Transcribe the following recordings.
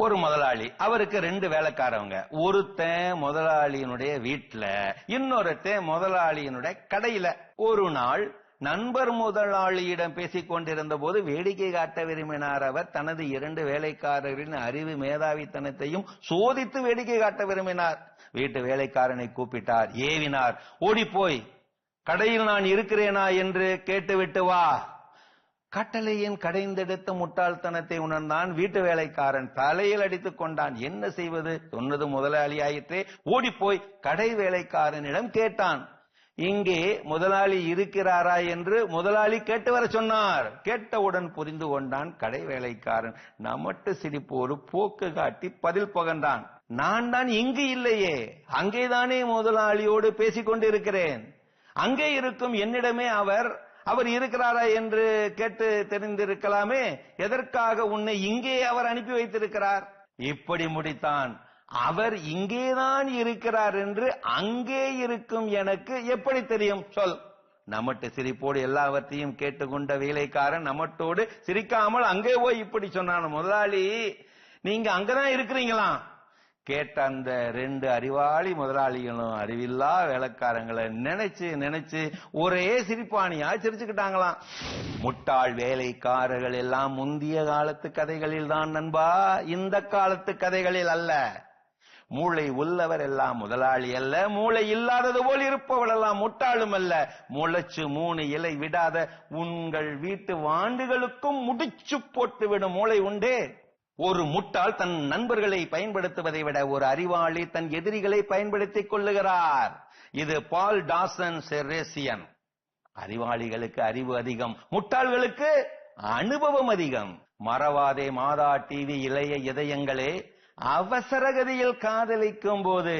ஒரு முதலாளி அவருக்கு ரெண்டு வேலைக்காரவங்க. ஒருத்தன் முதலாளியினுடைய வீட்டுல இன்னொருத்தன் முதலாளியினுடைய கடையில. ஒரு நாள் நண்பர் முதலாளியிடம் பேசிக் கொண்டிருந்த போது வேடிக்கை காட்ட விரும்பினார் அவர். தனது இரண்டு வேலைக்காரர்களின் அறிவு மேதாவித்தனத்தையும் சோதித்து வேடிக்கை காட்ட விரும்பினார். வீட்டு வேலைக்காரனை கூப்பிட்டார். ஏவினார். ஓடிப்போய் கடையில் நான் இருக்கிறேனா? என்று கேட்டுவிட்டு வா. கட்டளையின் கடைந்தெடுத்த முட்டாள்தனத்தை உணர்ந்தான் வீட்டு வேலைக்காரன். தலையில் அடித்துக் கொண்டான். என்ன செய்வது? சொன்னது முதலாளி ஆயிற்றே ஓடிப்போய் கடை வேலைக்காரனிடம் கேட்டான். இங்கே முதலாளி இருக்கிறாரா என்று முதலாளி கேட்டு வர சொன்னார். கேட்டவுடன் புரிந்து கொண்டான் கடை வேலைக்காரன். நமட்டு சிரிப்போடு போக்கு காட்டி பதில் பகன்றான். நான் தான் இங்கு இல்லையே. அங்கேதானே முதலாளியோடு பேசிக் கொண்டிருக்கிறேன் அங்கே இருக்கும் என்னிடமே அவர் அவர் இருக்கிறாரா என்று கேட்டு தெரிந்திருக்கலாமே. எதற்காக உன்னை இங்கே அவர் அனுப்பி வைத்திருக்கிறார்? இப்படி முடித்தான். அவர் இங்கேதான் இருக்கிறார் என்று அங்கே இருக்கும் எனக்கு எப்படி தெரியும்? சொல். நமட்டு சிரிப்போடு எல்லாவற்றையும் கேட்டுக்கொண்ட வேலைக்காரன் நமட்டோடு சிரிக்காமல் அங்கே போய் இப்படி சொன்னான். முதலாளி நீங்க அங்கதான் இருக்கிறீங்களா? கேட்ட அந்த ரெண்டு அறிவாளி முதலாளிகளும் அறிவில்லா வேலைக்காரங்களை நினைச்சு நினைச்சு ஒரே சிரிப்பானியா சிரிச்சுக்கிட்டாங்களாம். முட்டாள் வேலைக்காரர்கள் எல்லாம் முந்திய காலத்து கதைகளில் தான் நண்பா. இந்த காலத்து கதைகளில் அல்ல. மூளை உள்ளவர் எல்லாம் முதலாளி அல்ல. மூளை இல்லாதது போல் இருப்பவள் எல்லாம் முட்டாளும் அல்ல. முளைச்சு மூணு இலை விடாத உங்கள் வீட்டு வாண்டுகளுக்கும் முடிச்சு போட்டு விடும் மூளை உண்டே. ஒரு முட்டாள் தன் நண்பர்களை பயன்படுத்துவதை விட ஒரு அறிவாளி தன் எதிரிகளை பயன்படுத்திக் கொள்ளுகிறார். இது பால் டாசன் செரேசியன் அறிவாளிகளுக்கு அறிவு அதிகம் முட்டாள்களுக்கு அனுபவம் அதிகம். மறவாதே மாதா டிவி இளைய இதயங்களே அவசரகதியில் காதலிக்கும் போது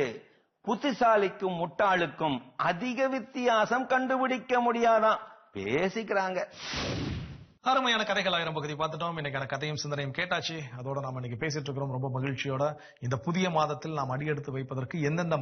புத்திசாலிக்கும் முட்டாளுக்கும் அதிக வித்தியாசம் கண்டுபிடிக்க முடியாதான். பேசிக்கிறாங்க. அருமையான கதைகள் ஆயிரம் பகுதி பார்த்துட்டோம். இன்னைக்கான கதையும் சிந்தனையும் கேட்டாச்சு. அதோட நாம இன்னைக்கு பேசிட்டு இருக்கிறோம். ரொம்ப மகிழ்ச்சியோட இந்த புதிய மாதத்தில் நாம் அடியெடுத்து வைப்பதற்கு எந்தெந்த